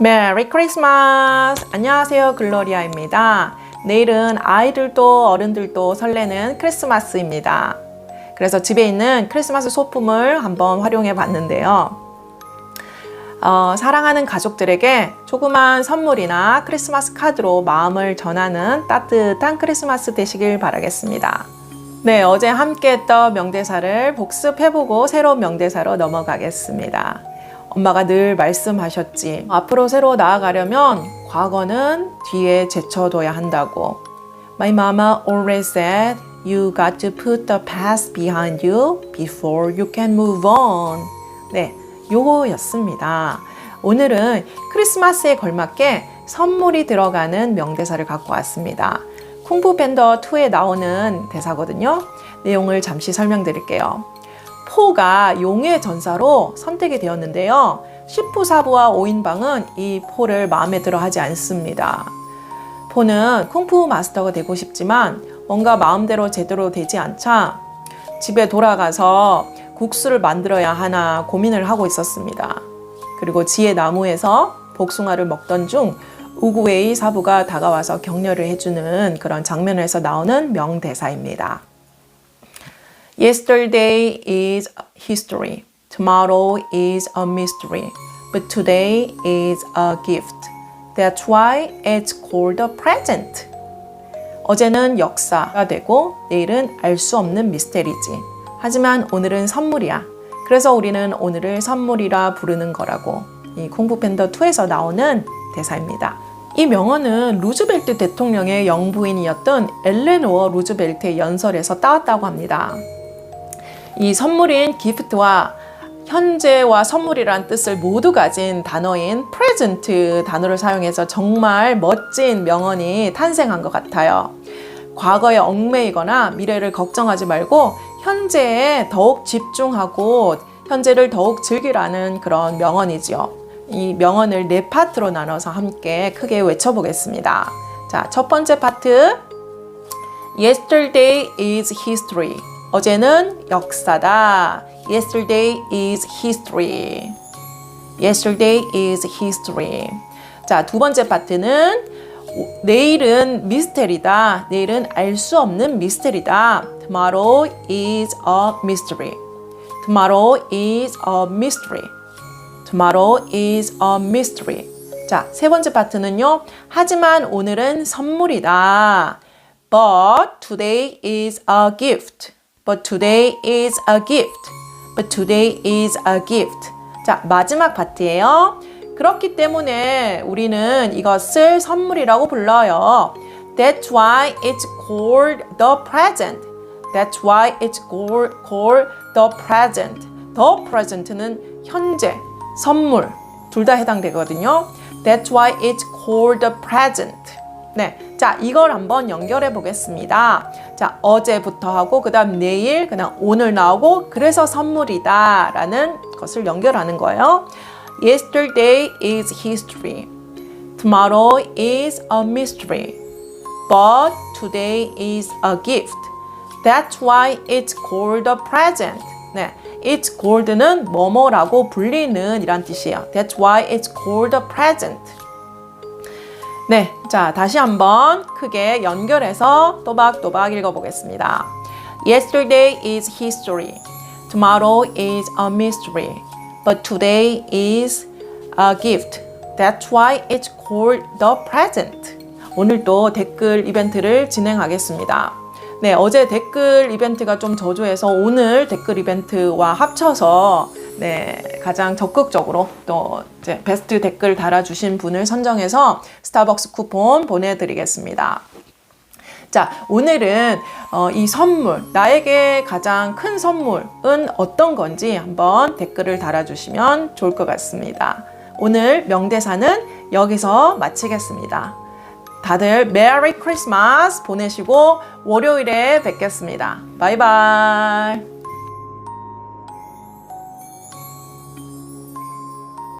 메리 크리스마스! 안녕하세요. 글로리아입니다. 내일은 아이들도 어른들도 설레는 크리스마스입니다. 그래서 집에 있는 크리스마스 소품을 한번 활용해 봤는데요. 어, 사랑하는 가족들에게 조그만 선물이나 크리스마스 카드로 마음을 전하는 따뜻한 크리스마스 되시길 바라겠습니다. 네, 어제 함께 했던 명대사를 복습해보고 새로운 명대사로 넘어가겠습니다. 엄마가 늘 말씀하셨지. 앞으로 새로 나아가려면 과거는 뒤에 제쳐둬야 한다고. My mama always said you got to put the past behind you before you can move on. 네, 요거였습니다. 오늘은 크리스마스에 걸맞게 선물이 들어가는 명대사를 갖고 왔습니다. 쿵푸 팬더 2에 나오는 대사거든요. 내용을 잠시 설명드릴게요. 포가 용의 전사로 선택이 되었는데요. 시푸사부와 오인방은 이 포를 마음에 들어 하지 않습니다. 포는 쿵푸 마스터가 되고 싶지만 뭔가 마음대로 제대로 되지 않자 집에 돌아가서 국수를 만들어야 하나 고민을 하고 있었습니다. 그리고 지혜 나무에서 복숭아를 먹던 중 우구웨이 사부가 다가와서 격려를 해주는 그런 장면에서 나오는 명대사입니다. Yesterday is history. Tomorrow is a mystery. But today is a gift. That's why it's called a present. 어제는 역사가 되고 내일은 알 수 없는 미스테리지. 하지만 오늘은 선물이야. 그래서 우리는 오늘을 선물이라 부르는 거라고. 이 콩푸팬더 2에서 나오는 대사입니다. 이 명언은 루즈벨트 대통령의 영부인이었던 엘레노어 루즈벨트의 연설에서 따왔다고 합니다. 이 선물인 기프트와 현재와 선물이란 뜻을 모두 가진 단어인 present 단어를 사용해서 정말 멋진 명언이 탄생한 것 같아요. 과거에 얽매이거나 미래를 걱정하지 말고 현재에 더욱 집중하고 현재를 더욱 즐기라는 그런 명언이지요. 이 명언을 네 파트로 나눠서 함께 크게 외쳐보겠습니다. 자, 첫 번째 파트. Yesterday is history. 어제는 역사다. Yesterday is history. Yesterday is history. 자, 두 번째 파트는 내일은 미스테리다. 내일은 알 수 없는 미스테리다. Tomorrow is a mystery. Tomorrow is a mystery. Tomorrow is a mystery. 자, 세 번째 파트는요. 하지만 오늘은 선물이다. But today is a gift. But today is a gift. But today is a gift. 자, 마지막 파트예요. 그렇기 때문에 우리는 이것을 선물이라고 불러요. That's why it's called the present. That's why it's called, called the present. The present는 현재, 선물 둘 다 해당되거든요. That's why it's called the present. 네, 자 이걸 한번 연결해 보겠습니다. 자 어제부터 하고 그 다음 내일, 그 다음 오늘 나오고 그래서 선물이다 라는 것을 연결하는 거예요. Yesterday is history. Tomorrow is a mystery. But today is a gift. That's why it's called a present. 네, it's called는 뭐뭐라고 불리는 이란 뜻이에요. That's why it's called a present. 네, 자 다시 한번 크게 연결해서 또박또박 읽어보겠습니다. Yesterday is history. Tomorrow is a mystery. But today is a gift. That's why it's called the present. 오늘도 댓글 이벤트를 진행하겠습니다. 네, 어제 댓글 이벤트가 좀 저조해서 오늘 댓글 이벤트와 합쳐서 네, 가장 적극적으로 또 이제 베스트 댓글 달아주신 분을 선정해서 스타벅스 쿠폰 보내드리겠습니다. 자, 오늘은 어, 이 선물, 나에게 가장 큰 선물은 어떤 건지 한번 댓글을 달아주시면 좋을 것 같습니다. 오늘 명대사는 여기서 마치겠습니다. 다들 메리 크리스마스 보내시고 월요일에 뵙겠습니다. 바이바이.